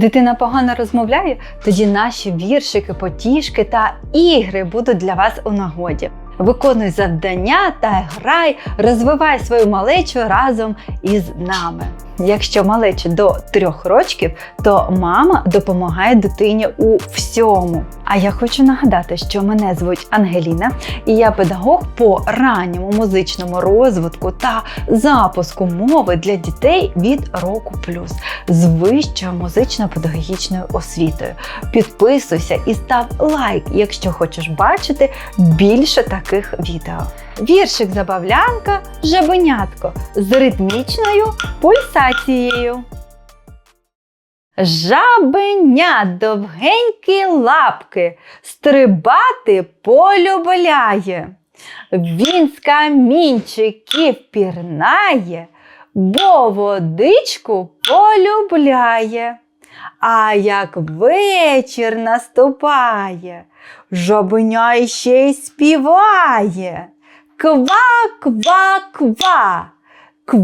Дитина погано розмовляє, тоді наші віршики, потішки та ігри будуть для вас у нагоді. Виконуй завдання та грай, розвивай свою малечу разом із нами. Якщо малечі до трьох рочків, то мама допомагає дитині у всьому. А я хочу нагадати, що мене звуть Ангеліна, і я педагог по ранньому музичному розвитку та запуску мови для дітей від року плюс з вищою музично-педагогічною освітою. Підписуйся і став лайк, якщо хочеш бачити більше таких відео. Віршик забавлянка жабенятко з ритмічною пульсацією. Жабеня довгенькі лапки, стрибати полюбляє. Він з камінчиків пірнає, бо водичку полюбляє. А як вечір наступає, жабеня іще й співає. Ква, ква,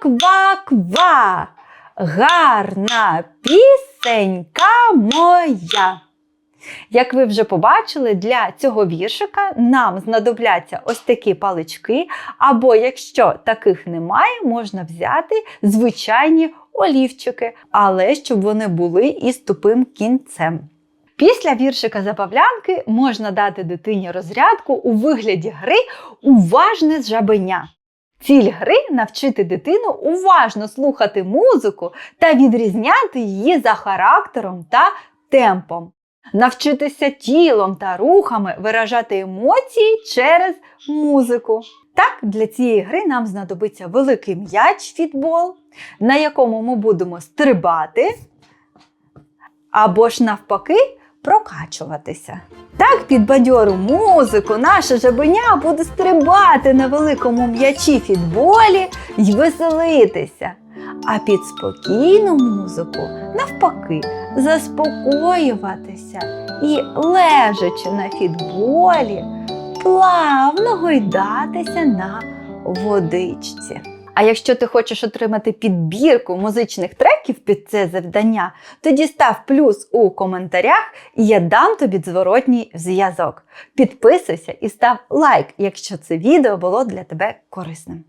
ква, ква, ква, ква. Гарна пісенька моя. Як ви вже побачили, для цього віршика нам знадобляться ось такі палички, або якщо таких немає, можна взяти звичайні олівчики, але щоб вони були із тупим кінцем. Після віршика забавлянки можна дати дитині розрядку у вигляді гри Уважне жабеня. Ціль гри навчити дитину уважно слухати музику та відрізняти її за характером та темпом. Навчитися тілом та рухами виражати емоції через музику. Так, для цієї гри нам знадобиться великий м'яч фітбол, на якому ми будемо стрибати, або ж навпаки прокачуватися. Так, під бадьору музику наше жабеня буде стрибати на великому м'ячі фітболі й веселитися. А під спокійну музику, навпаки, заспокоюватися і, лежачи на фітболі, плавно гойдатися на водичці. А якщо ти хочеш отримати підбірку музичних треків під це завдання, тоді став плюс у коментарях, і я дам тобі зворотній зв'язок. Підписуйся і став лайк, якщо це відео було для тебе корисним.